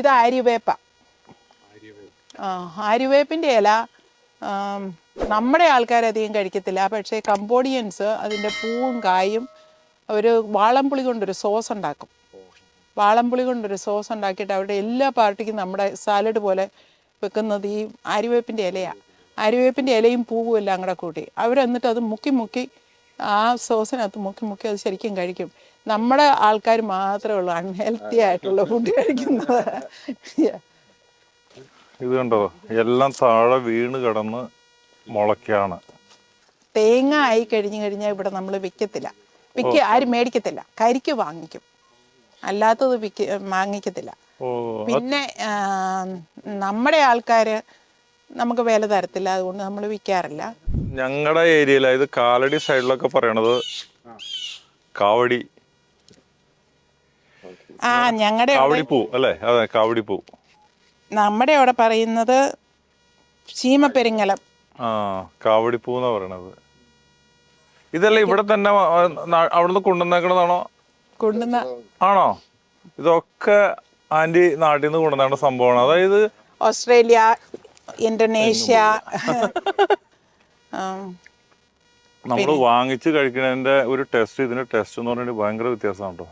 ഇത് ആര്യവേപ്പ. ആ ആര്യവേപ്പിന്റെ ഇല നമ്മുടെ ആൾക്കാർ അധികം കഴിക്കത്തില്ല. പക്ഷേ കംബോഡിയൻസ് അതിന്റെ പൂവും കായും ഒരു വാളംപുളി കൊണ്ടൊരു സോസ് ഉണ്ടാക്കും. വാളംപുളി കൊണ്ടൊരു സോസ് ഉണ്ടാക്കിയിട്ട് അവരുടെ എല്ലാ പാർട്ടിക്കും നമ്മുടെ സാലഡ് പോലെ വെക്കുന്നത് ഈ ആര്യവേപ്പിന്റെ ഇലയാണ് ആര്യവേപ്പിന്റെ ഇലയും പൂവും എല്ലാം കൂടെ കൂട്ടി. അവരെന്നിട്ട് അത് മുക്കി മുക്കി ആ സോസിനകത്ത് മുക്കി മുക്കി അത് ശരിക്കും കഴിക്കും. നമ്മുടെ ആൾക്കാർ മാത്രമേ ഉള്ളൂ അൺഹെൽത്തി ആയിട്ടുള്ള ഫുഡ് കഴിക്കുന്നത്. ഇത് കണ്ടോ? എല്ലാം താഴെ വീണ് കിടന്ന് മുളയ്ക്കാണ്. തേങ്ങ ആയി കഴിഞ്ഞു കഴിഞ്ഞാൽ ഇവിടെ നമ്മൾ വിൽക്കത്തില്ല വിൽക്ക ആരും മേടിക്കത്തില്ല. കരിക്ക് വാങ്ങിക്കും. അല്ലാത്തത് വിൽക്ക വാങ്ങിക്കത്തില്ല. പിന്നെ നമ്മുടെ ആൾക്കാർ നമുക്ക് വില തരത്തില്ല. അതുകൊണ്ട് നമ്മൾ വിൽക്കാറില്ല ഞങ്ങളുടെ ഏരിയയിൽ അതായത് കാലടി സൈഡിലൊക്കെ പറയണത് കാവടി. ആ ഞങ്ങളുടെ കാവടിപ്പൂ അല്ലേ? അതെ കാവടിപ്പൂ. നമ്മുടെ അവിടെ പറയുന്നത് ചീമപ്പെരിങ്ങലം. ആ കാവടിപ്പൂ എന്നാ പറയണത്. ഇതല്ല ഇവിടെ തന്നെ അവിടുന്ന് കൊണ്ടുവന്നേക്കണതാണോ? കൊണ്ടുവന്ന ആണോ? ഇതൊക്കെ ആന്റി നാട്ടിൽ നിന്ന് കൊണ്ടുവന്ന സംഭവമാണ്. അതായത് ഓസ്ട്രേലിയ ഇന്തോനേഷ്യ. നമ്മൾ വാങ്ങിച്ച് കഴിക്കുന്നതിന്റെ ഒരു ടെസ്റ്റ് ഇതിന്റെ ടെസ്റ്റ് എന്ന് പറഞ്ഞിട്ട് ഭയങ്കര വ്യത്യാസമാണ് കേട്ടോ